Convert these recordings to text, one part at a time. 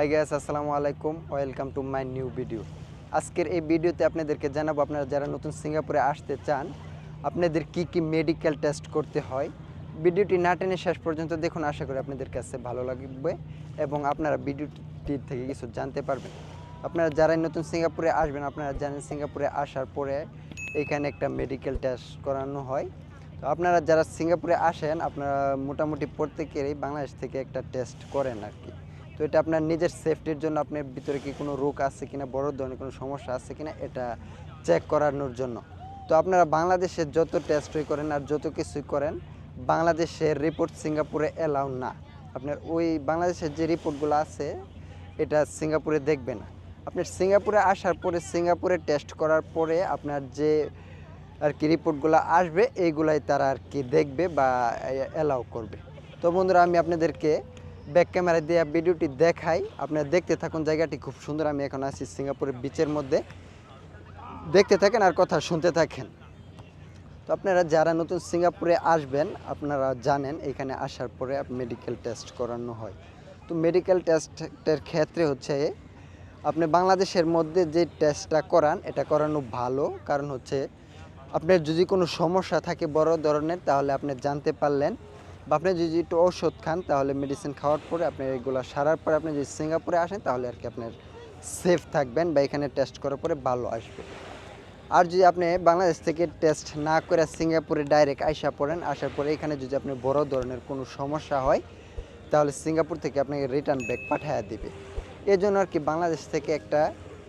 High guys আসসালামু আলাইকুম। Welcome to my new video আজকের এই ভিডিওতে আপনাদেরকে জানাব, আপনারা যারা নতুন সিঙ্গাপুরে আসতে চান, আপনাদের কি কি মেডিকেল টেস্ট করতে হয়? ভিডিওটি না টেনে শেষ পর্যন্ত দেখুন, আশা করি আপনাদের কাছে ভালো লাগবে এবং আপনারা ভিডিওটি থেকে কিছু জানতে পারবেন। আপনারা যারাই নতুন সিঙ্গাপুরে আসবেন, আপনারা জানেন সিঙ্গাপুরে আসার পরে এখানে একটা মেডিকেল টেস্ট করানো হয়। তো আপনারা যারা সিঙ্গাপুরে আসেন, আপনারা মোটামুটি প্রত্যেকেরই বাংলাদেশ থেকে একটা টেস্ট করেন আর কি। তো এটা আপনার নিজের সেফটির জন্য আপনার ভিতরে কি কোনো রোগ আছে কিনা, বড় ধরনের কোনো সমস্যা আছে কিনা, এটা চেক করানোর জন্য। তো আপনারা বাংলাদেশের যত টেস্টই করেন আর যত কিছুই করেন বাংলাদেশের রিপোর্ট সিঙ্গাপুরে অ্যালাউ না। আপনার ওই বাংলাদেশের যে রিপোর্টগুলো আছে, এটা সিঙ্গাপুরে দেখবে না আপনার সিঙ্গাপুরে আসার পরে, সিঙ্গাপুরে টেস্ট করার পরে আপনার যে আর কি রিপোর্টগুলো আসবে, এইগুলাই তারা আর কি দেখবে বা অ্যালাউ করবে। তো বন্ধুরা, আমি আপনাদেরকে ব্যাক ক্যামেরা দিয়ে ভিডিওটি দেখাই। আপনারা দেখতে থাকুন, জায়গাটি খুব সুন্দর। আমি এখন আছি সিঙ্গাপুরের বিচের মধ্যে। দেখতে থাকেন আর কথা শুনতে থাকেন। তো আপনারা যারা নতুন সিঙ্গাপুরে আসবেন, আপনারা জানেন এখানে আসার পরে মেডিকেল টেস্ট করানো হয়। তো মেডিকেল টেস্টের ক্ষেত্রে হচ্ছে, আপনি বাংলাদেশের মধ্যে যে টেস্টটা করান, এটা করানো ভালো। কারণ হচ্ছে, আপনার যদি কোনো সমস্যা থাকে বড় ধরনের, তাহলে আপনি জানতে পারলেন বা আপনি যদি একটু ওষুধ খান, তাহলে মেডিসিন খাওয়ার পরে আপনি এগুলো সারার পরে আপনি যদি সিঙ্গাপুরে আসেন, তাহলে আর কি আপনার সেফ থাকবেন বা এখানে টেস্ট করার পরে ভালো আসবে। আর যদি আপনি বাংলাদেশ থেকে টেস্ট না করে সিঙ্গাপুরে ডাইরেক্ট আইসা পড়েন, আসার পরে এখানে যদি আপনি বড় ধরনের কোনো সমস্যা হয়, তাহলে সিঙ্গাপুর থেকে আপনাকে রিটার্ন ব্যাক পাঠিয়ে দিবে। এই জন্য আর কি বাংলাদেশ থেকে একটা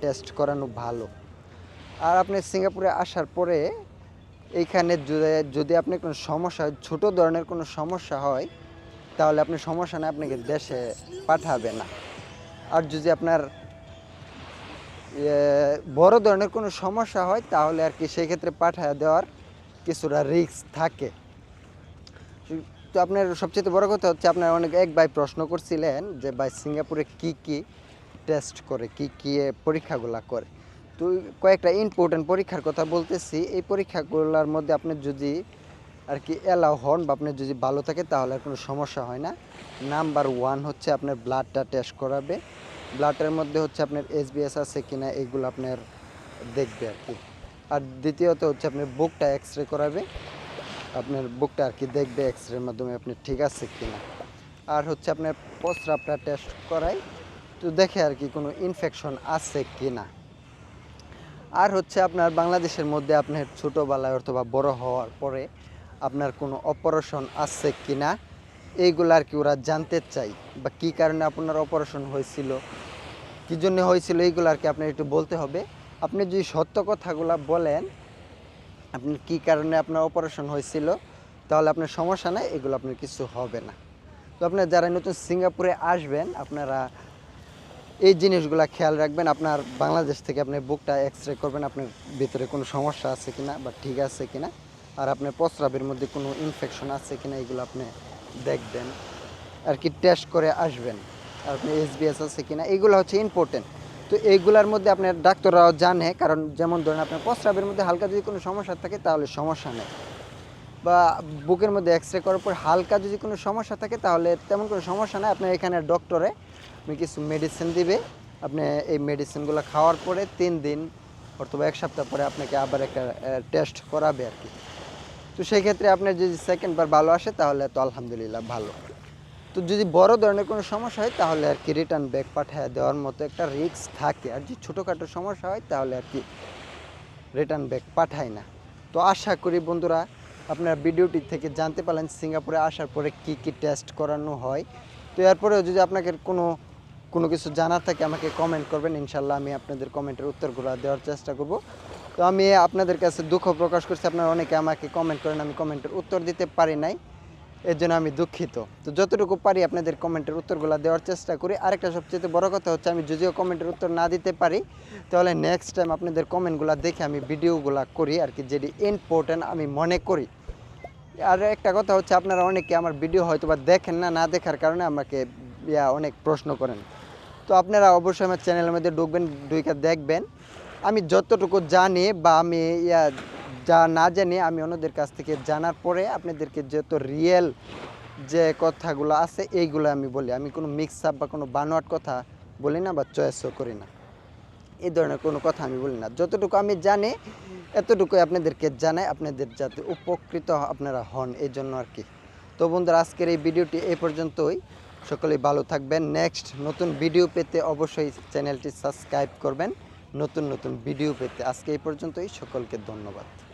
টেস্ট করানো ভালো। আর আপনি সিঙ্গাপুরে আসার পরে এইখানে যদি আপনার কোনো সমস্যা, ছোটো ধরনের কোনো সমস্যা হয়, তাহলে আপনি সমস্যা না আপনাকে দেশে পাঠাবে না। আর যদি আপনার বড় ধরনের কোনো সমস্যা হয়, তাহলে আর কি সেই ক্ষেত্রে পাঠায় দেওয়ার কিছুটা রিস্ক থাকে। তো আপনার সবচেয়ে বড় কথা হচ্ছে, আপনার অনেক, এক ভাই প্রশ্ন করছিলেন যে, ভাই, সিঙ্গাপুরে কি কি টেস্ট করে, কি কি পরীক্ষাগুলো করে? তো কয়েকটা ইম্পর্টেন্ট পরীক্ষার কথা বলতেছি। এই পরীক্ষাগুলোর মধ্যে আপনি যদি আর কি অ্যালাউ হন বা আপনার যদি ভালো থাকে, তাহলে কোনো সমস্যা হয় না। নাম্বার ওয়ান হচ্ছে আপনার ব্লাডটা টেস্ট করাবে। ব্লাডের মধ্যে হচ্ছে আপনার এসবিএস আছে কি না এগুলো আপনার দেখবে আর কি। আর দ্বিতীয়ত হচ্ছে আপনার বুকটা এক্স রে করাবে। আপনার বুকটা আর কি দেখবে এক্স রের মাধ্যমে আপনি ঠিক আছে কি না আর হচ্ছে আপনার প্রস্রাবটা টেস্ট করাই তো দেখে আর কি কোনো ইনফেকশন আছে কিনা। আর হচ্ছে আপনার বাংলাদেশের মধ্যে আপনার ছোটোবেলায় অথবা বড় হওয়ার পরে আপনার কোনো অপারেশন আছে কিনা, এইগুলো আর কি ওরা জানতে চাই বা কী কারণে আপনার অপারেশন হয়েছিল, কী জন্য হয়েছিল, এইগুলো আর কি আপনার একটু বলতে হবে। আপনি যদি সত্য কথাগুলো বলেন, আপনি কী কারণে আপনার অপারেশন হয়েছিল, তাহলে আপনার সমস্যা নাই, এগুলো আপনার কিছু হবে না। তো আপনার যারা নতুন সিঙ্গাপুরে আসবেন, আপনারা এই জিনিসগুলো খেয়াল রাখবেন, আপনার বাংলাদেশ থেকে আপনি বুকটা এক্স রে করবেন, আপনার ভিতরে কোনো সমস্যা আছে কিনা বা ঠিক আছে কিনা, আর আপনার প্রস্রাবের মধ্যে কোনো ইনফেকশন আছে কিনা এগুলো আপনি দেখবেন, আর কি টেস্ট করে আসবেন, আর আপনি এসবিএস আছে কিনা, এগুলো হচ্ছে ইম্পর্টেন্ট তো এইগুলোর মধ্যে আপনার ডাক্তাররাও জানে, কারণ যেমন ধরেন আপনার প্রস্রাবের মধ্যে হালকা যদি কোনো সমস্যা থাকে, তাহলে সমস্যা নেই। বা বুকের মধ্যে এক্স রে করার পর হালকা যদি কোনো সমস্যা থাকে, তাহলে তেমন কোনো সমস্যা নেই। আপনার এখানে ডক্টরে কিছু মেডিসিন দিবে। আপনি এই মেডিসিনগুলো খাওয়ার পরে তিন দিন অথবা এক সপ্তাহ পরে আপনাকে আবার একটা টেস্ট করাবে আর কি। তো সেই ক্ষেত্রে আপনার যদি সেকেন্ড বার ভালো আসে, তাহলে তো আলহামদুলিল্লাহ ভালো। তো যদি বড় ধরনের কোনো সমস্যা হয়, তাহলে আর কি রিটার্ন ব্যাক পাঠিয়ে দেওয়ার মতো একটা রিস্ক থাকে। আর যদি ছোটোখাটো সমস্যা হয়, তাহলে আর কি রিটার্ন ব্যাক পাঠায় না। তো আশা করি বন্ধুরা আপনার ভিডিওটি থেকে জানতে পারলেন সিঙ্গাপুরে আসার পরে কি কি টেস্ট করানো হয়। তো এরপরেও যদি আপনাকে কোনো কোনো কিছু জানার থাকে, আমাকে কমেন্ট করবেন। ইনশাল্লাহ আমি আপনাদের কমেন্টের উত্তরগুলো দেওয়ার চেষ্টা করব। তো আমি আপনাদের কাছে দুঃখ প্রকাশ করছি। আপনারা অনেকে আমাকে কমেন্ট করেন, আমি কমেন্টের উত্তর দিতে পারি নাই। এর জন্য আমি দুঃখিত। তো যতটুকু পারি আপনাদের কমেন্টের উত্তরগুলো দেওয়ার চেষ্টা করি। আরেকটা সবচেয়ে বড় কথা হচ্ছে আমি যদিও কমেন্টের উত্তর না দিতে পারি, তাহলে নেক্সট টাইম আপনাদের কমেন্টগুলো দেখে আমি ভিডিওগুলো করি আর কি, যেটি ইম্পর্টেন্ট আমি মনে করি। আর একটা কথা হচ্ছে আপনারা অনেকে আমার ভিডিও হয়তো বা দেখেন না না দেখার কারণে আমাকে, ইয়া, অনেক প্রশ্ন করেন। তো আপনারা অবশ্যই আমার চ্যানেলের মধ্যে ঢুকবেন ঢুকে দেখবেন। আমি যতটুকু জানি বা আমি, ইয়া যা না জানি আমি অন্যদের কাছ থেকে জানার পরে আপনাদেরকে যত রিয়েল যে কথাগুলো আছে, এইগুলো আমি বলি। আমি কোনো মিক্স আপ বা কোনো বানোয়াট কথা বলি না বা চয়েসও করি না। এই ধরনের কোনো কথা আমি বলি না। যতটুকু আমি জানি, এতটুকুই আপনাদেরকে জানাই, আপনাদের যাতে উপকৃত আপনারা হন, এই জন্য আর কি। তো বন্ধুরা, আজকের এই ভিডিওটি এই পর্যন্তই। সকলেই ভালো থাকবেন। নেক্সট নতুন ভিডিও পেতে অবশ্যই চ্যানেলটি সাবস্ক্রাইব করবেন। নতুন নতুন ভিডিও পেতে আজকে এই পর্যন্তই। সকলকে ধন্যবাদ।